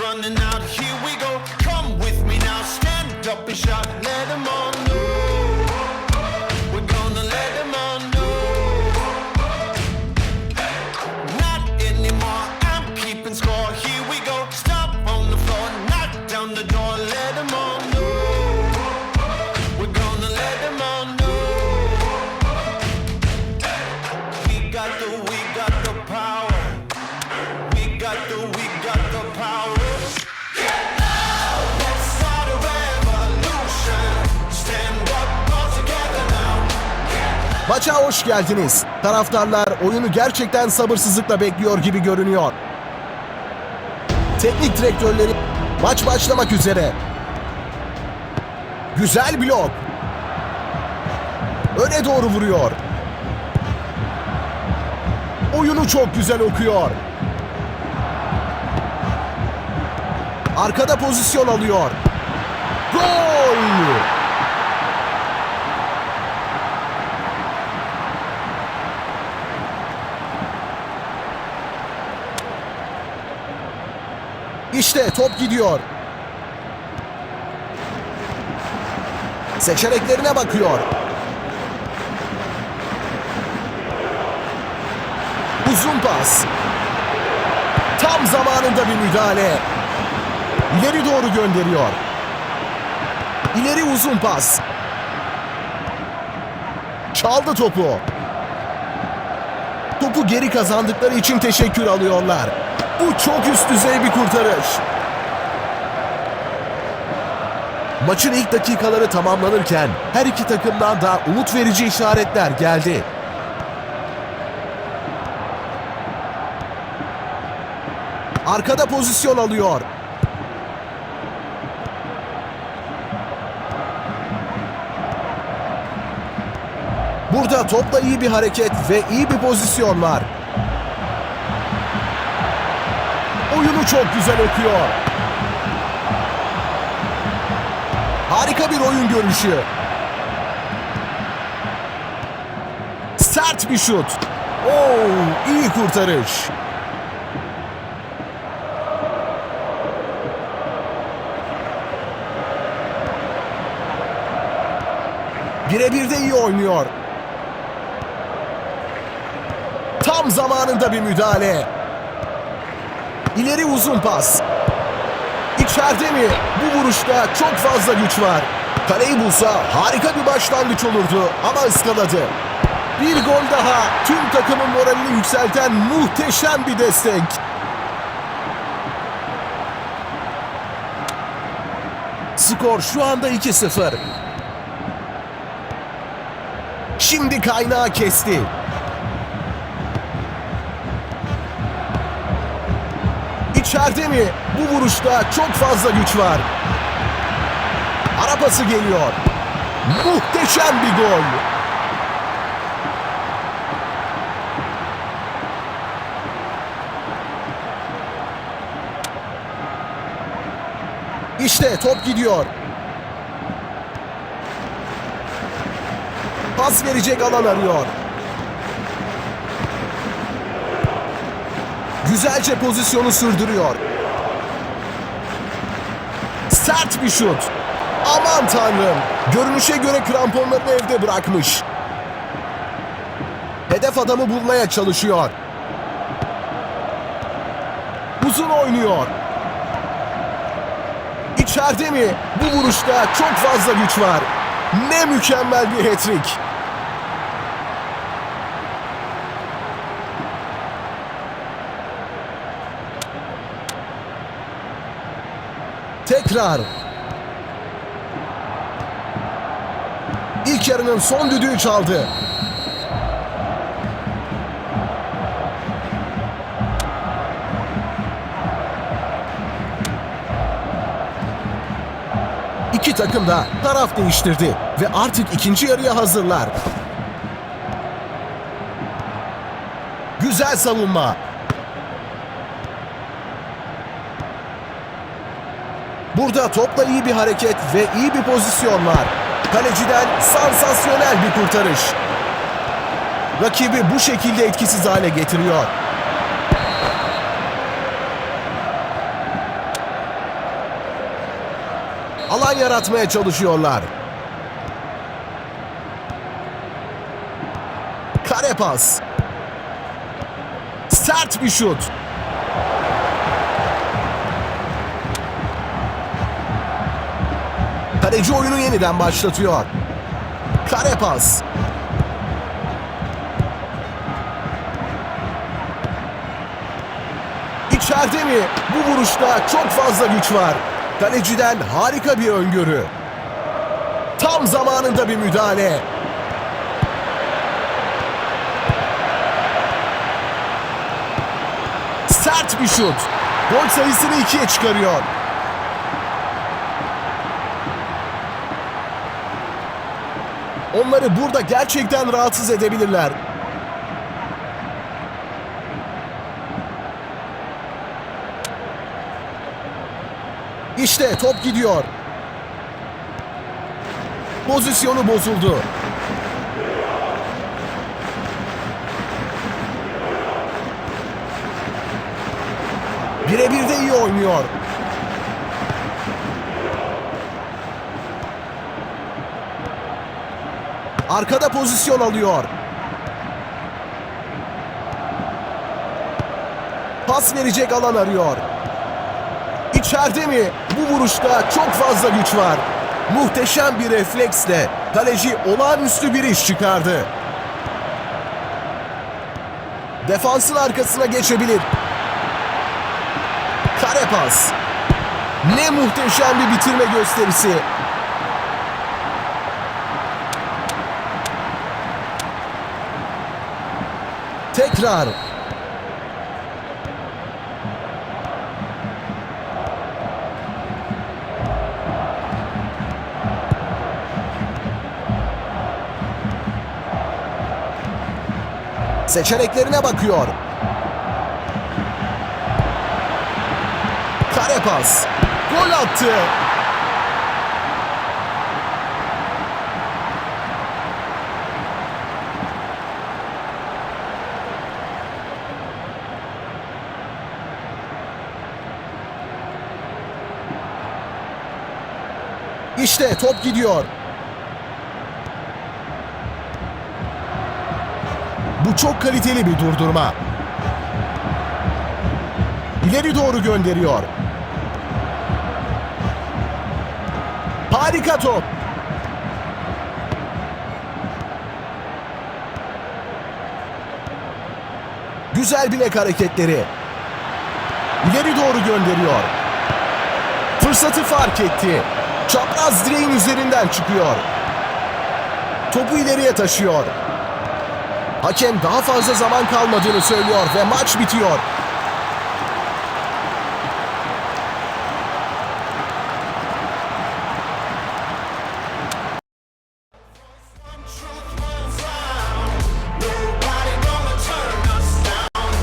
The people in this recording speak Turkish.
running out. Here we go. Come with me now. Stand up and shout. Let them all Maça hoş geldiniz. Taraftarlar oyunu gerçekten sabırsızlıkla bekliyor gibi görünüyor. Teknik direktörleri maç başlamak üzere. Güzel blok. Öne doğru vuruyor. Oyunu çok güzel okuyor. Arkada pozisyon alıyor. Gol! İşte top gidiyor. Seçeneklerine bakıyor. Uzun pas. Tam zamanında bir müdahale. İleri doğru gönderiyor. İleri uzun pas. Çaldı topu. Topu geri kazandıkları için teşekkür alıyorlar. Bu çok üst düzey bir kurtarış. Maçın ilk dakikaları tamamlanırken her iki takımdan da umut verici işaretler geldi. Arkada pozisyon alıyor. Burada topla iyi bir hareket ve iyi bir pozisyon var. Oyunu çok güzel okuyor. Harika bir oyun görüşü. Sert bir şut. Oo, iyi kurtarış. Birebir de iyi oynuyor. Tam zamanında bir müdahale. İleri uzun pas. İçeride mi? Bu vuruşta çok fazla güç var. Kaleyi bulsa harika bir başlangıç olurdu ama ıskaladı. Bir gol daha tüm takımın moralini yükselten muhteşem bir destek. Skor şu anda 2-0. Şimdi kaynağı kesti. İçeride mi? Bu vuruşta çok fazla güç var. Ara pası geliyor. Muhteşem bir gol. İşte top gidiyor. Pas verecek alan arıyor. Güzelce pozisyonu sürdürüyor. Sert bir şut. Aman tanrım. Görünüşe göre kramponlarını evde bırakmış. Hedef adamı bulmaya çalışıyor. Uzun oynuyor. İçeride mi? Bu vuruşta çok fazla güç var. Ne mükemmel bir hat-trick. Tekrar. İlk yarının son düdüğü çaldı. İki takım da taraf değiştirdi ve artık ikinci yarıya hazırlar. Güzel savunma. Burada topla iyi bir hareket ve iyi bir pozisyon var. Kaleciden sansasyonel bir kurtarış. Rakibi bu şekilde etkisiz hale getiriyor. Alan yaratmaya çalışıyorlar. Kare pas. Sert bir şut. Kaleci oyunu yeniden başlatıyor. Kare pas. İçeride mi? Bu vuruşta çok fazla güç var. Kaleciden harika bir öngörü. Tam zamanında bir müdahale. Sert bir şut. Gol sayısını ikiye çıkarıyor. Onları burada gerçekten rahatsız edebilirler. İşte top gidiyor. Pozisyonu bozuldu. Birebir de iyi oynuyor. Arkada pozisyon alıyor. Pas verecek alan arıyor. İçeride mi? Bu vuruşta çok fazla güç var. Muhteşem bir refleksle kaleci olağanüstü bir iş çıkardı. Defansın arkasına geçebilir. Kare pas. Ne muhteşem bir bitirme gösterisi. Tekrar. Seçeneklerine bakıyor. Kare pas. Gol attı. İşte top gidiyor. Bu çok kaliteli bir durdurma. İleri doğru gönderiyor. Harika top. Güzel bilek hareketleri. İleri doğru gönderiyor. Fırsatı fark etti. Çapraz direğin üzerinden çıkıyor. Topu ileriye taşıyor. Hakem daha fazla zaman kalmadığını söylüyor ve maç bitiyor.